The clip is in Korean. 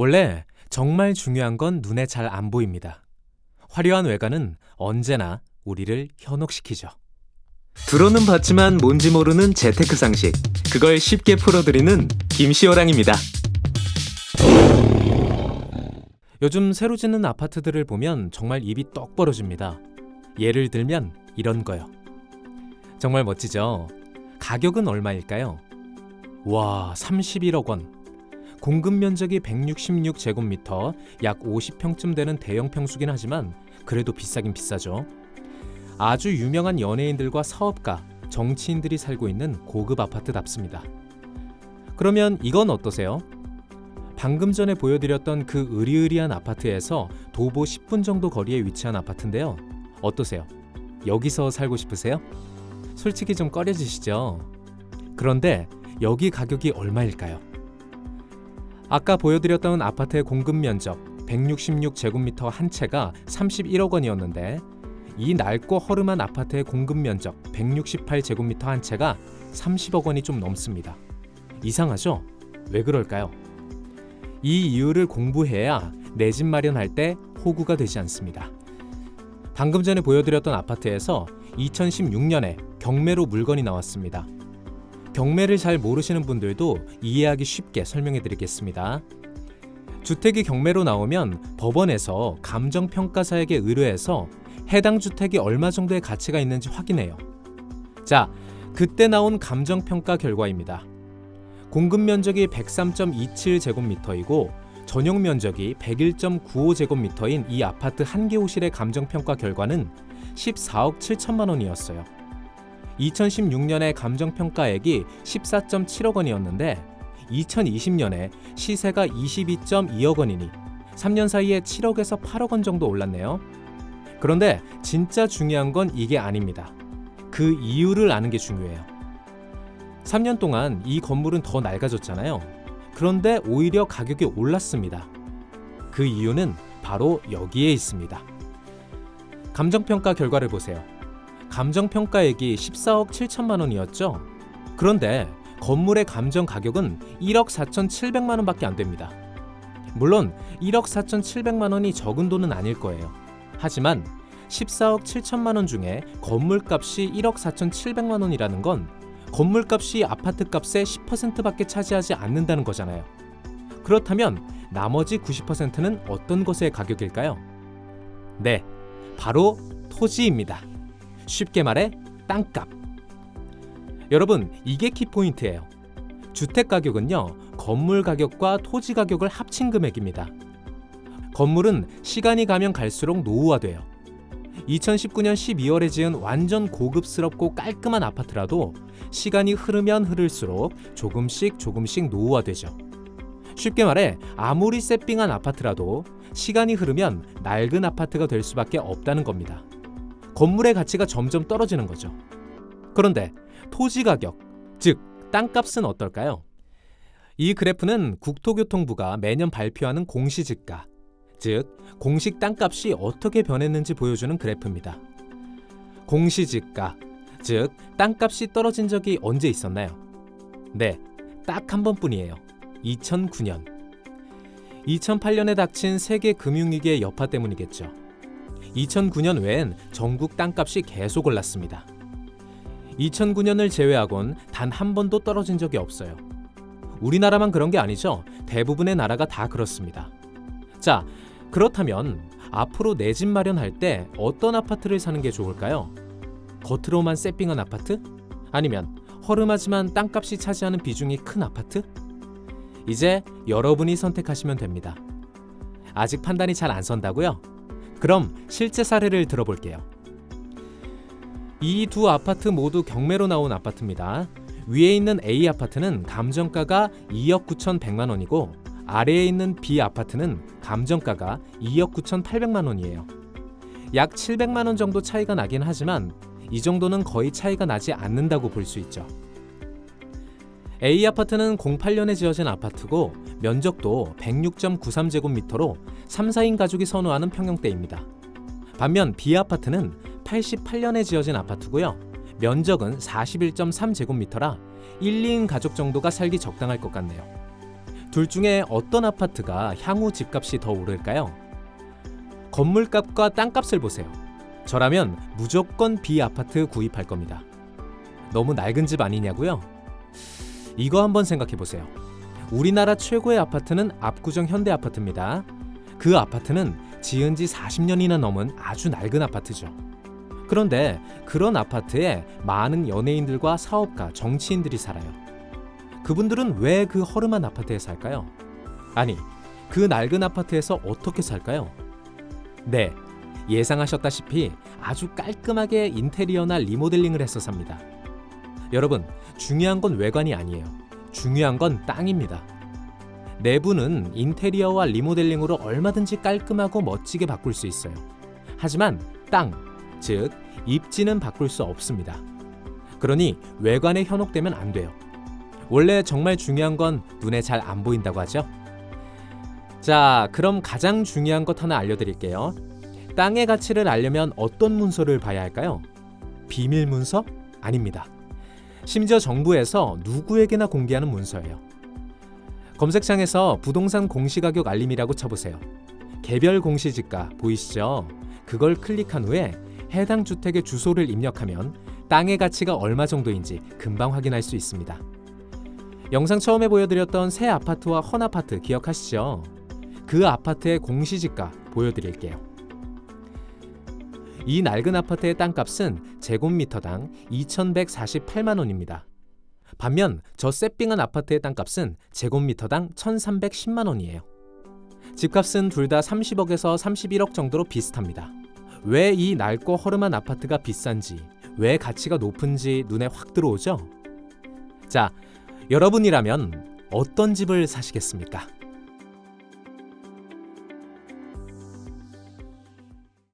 원래 정말 중요한 건 눈에 잘 안 보입니다. 화려한 외관은 언제나 우리를 현혹시키죠. 들어는 봤지만 뭔지 모르는 재테크 상식. 그걸 쉽게 풀어드리는 김시호랑입니다. 요즘 새로 짓는 아파트들을 보면 정말 입이 떡 벌어집니다. 예를 들면 이런 거요. 정말 멋지죠? 가격은 얼마일까요? 와, 31억 원. 공급 면적이 166제곱미터, 약 50평쯤 되는 대형 평수긴 하지만 그래도 비싸긴 비싸죠. 아주 유명한 연예인들과 사업가, 정치인들이 살고 있는 고급 아파트답습니다. 그러면 이건 어떠세요? 방금 전에 보여드렸던 그 으리으리한 아파트에서 도보 10분 정도 거리에 위치한 아파트인데요. 어떠세요? 여기서 살고 싶으세요? 솔직히 좀 꺼려지시죠? 그런데 여기 가격이 얼마일까요? 아까 보여드렸던 아파트의 공급 면적 166제곱미터 한 채가 31억 원이었는데 이 낡고 허름한 아파트의 공급 면적 168제곱미터 한 채가 30억 원이 좀 넘습니다. 이상하죠? 왜 그럴까요? 이 이유를 공부해야 내 집 마련할 때 호구가 되지 않습니다. 방금 전에 보여드렸던 아파트에서 2016년에 경매로 물건이 나왔습니다. 경매를 잘 모르시는 분들도 이해하기 쉽게 설명해 드리겠습니다. 주택이 경매로 나오면 법원에서 감정평가사에게 의뢰해서 해당 주택이 얼마 정도의 가치가 있는지 확인해요. 자, 그때 나온 감정평가 결과입니다. 공급 면적이 103.27제곱미터이고 전용 면적이 101.95제곱미터인 이 아파트 한 개 호실의 감정평가 결과는 14억 7천만 원이었어요. 2016년에 감정평가액이 14.7억 원이었는데 2020년에 시세가 22.2억 원이니 3년 사이에 7억에서 8억 원 정도 올랐네요. 그런데 진짜 중요한 건 이게 아닙니다. 그 이유를 아는 게 중요해요. 3년 동안 이 건물은 더 낡아졌잖아요. 그런데 오히려 가격이 올랐습니다. 그 이유는 바로 여기에 있습니다. 감정평가 결과를 보세요. 감정평가액이 14억 7천만 원이었죠. 그런데 건물의 감정 가격은 1억 4천7백만 원밖에 안 됩니다. 물론 1억 4천7백만 원이 적은 돈은 아닐 거예요. 하지만 14억 7천만 원 중에 건물값이 1억 4천7백만 원이라는 건 건물값이 아파트값의 10%밖에 차지하지 않는다는 거잖아요. 그렇다면 나머지 90%는 어떤 것의 가격일까요? 네, 바로 토지입니다. 쉽게 말해 땅값. 여러분, 이게 키포인트예요. 주택 가격은요, 건물 가격과 토지 가격을 합친 금액입니다. 건물은 시간이 가면 갈수록 노후화돼요. 2019년 12월에 지은 완전 고급스럽고 깔끔한 아파트라도 시간이 흐르면 흐를수록 조금씩 조금씩 노후화되죠. 쉽게 말해 아무리 세핑한 아파트라도 시간이 흐르면 낡은 아파트가 될 수밖에 없다는 겁니다. 건물의 가치가 점점 떨어지는 거죠. 그런데 토지 가격, 즉 땅값은 어떨까요? 이 그래프는 국토교통부가 매년 발표하는 공시지가, 즉 공식 땅값이 어떻게 변했는지 보여주는 그래프입니다. 공시지가, 즉 땅값이 떨어진 적이 언제 있었나요? 네, 딱 한 번뿐이에요. 2009년. 2008년에 닥친 세계 금융위기의 여파 때문이겠죠. 2009년 외엔 전국 땅값이 계속 올랐습니다. 2009년을 제외하곤 단 한 번도 떨어진 적이 없어요. 우리나라만 그런 게 아니죠. 대부분의 나라가 다 그렇습니다. 자, 그렇다면 앞으로 내 집 마련할 때 어떤 아파트를 사는 게 좋을까요? 겉으로만 세핑한 아파트? 아니면 허름하지만 땅값이 차지하는 비중이 큰 아파트? 이제 여러분이 선택하시면 됩니다. 아직 판단이 잘 안 선다고요? 그럼 실제 사례를 들어볼게요. 이 두 아파트 모두 경매로 나온 아파트입니다. 위에 있는 A 아파트는 감정가가 2억 9,100만 원이고 아래에 있는 B 아파트는 감정가가 2억 9,800만 원이에요. 약 700만 원 정도 차이가 나긴 하지만 이 정도는 거의 차이가 나지 않는다고 볼 수 있죠. A 아파트는 08년에 지어진 아파트고 면적도 106.93제곱미터로 3, 4인 가족이 선호하는 평형대입니다. 반면 B 아파트는 88년에 지어진 아파트고요. 면적은 41.3제곱미터라 1, 2인 가족 정도가 살기 적당할 것 같네요. 둘 중에 어떤 아파트가 향후 집값이 더 오를까요? 건물값과 땅값을 보세요. 저라면 무조건 B 아파트 구입할 겁니다. 너무 낡은 집 아니냐고요? 이거 한번 생각해 보세요. 우리나라 최고의 아파트는 압구정 현대 아파트입니다. 그 아파트는 지은 지 40년이나 넘은 아주 낡은 아파트죠. 그런데 그런 아파트에 많은 연예인들과 사업가, 정치인들이 살아요. 그분들은 왜 그 허름한 아파트에 살까요? 아니, 그 낡은 아파트에서 어떻게 살까요? 네, 예상하셨다시피 아주 깔끔하게 인테리어나 리모델링을 해서 삽니다. 여러분, 중요한 건 외관이 아니에요. 중요한 건 땅입니다. 내부는 인테리어와 리모델링으로 얼마든지 깔끔하고 멋지게 바꿀 수 있어요. 하지만 땅, 즉 입지는 바꿀 수 없습니다. 그러니 외관에 현혹되면 안 돼요. 원래 정말 중요한 건 눈에 잘 안 보인다고 하죠. 자, 그럼 가장 중요한 것 하나 알려드릴게요. 땅의 가치를 알려면 어떤 문서를 봐야 할까요? 비밀 문서? 아닙니다. 심지어 정부에서 누구에게나 공개하는 문서예요. 검색창에서 부동산 공시가격 알림이라고 쳐보세요. 개별 공시지가 보이시죠? 그걸 클릭한 후에 해당 주택의 주소를 입력하면 땅의 가치가 얼마 정도인지 금방 확인할 수 있습니다. 영상 처음에 보여드렸던 새 아파트와 헌 아파트 기억하시죠? 그 아파트의 공시지가 보여드릴게요. 이 낡은 아파트의 땅값은 제곱미터당 2,148만 원입니다. 반면 저 새삥한 아파트의 땅값은 제곱미터당 1,310만 원이에요. 집값은 둘 다 30억에서 31억 정도로 비슷합니다. 왜 이 낡고 허름한 아파트가 비싼지, 왜 가치가 높은지 눈에 확 들어오죠? 자, 여러분이라면 어떤 집을 사시겠습니까?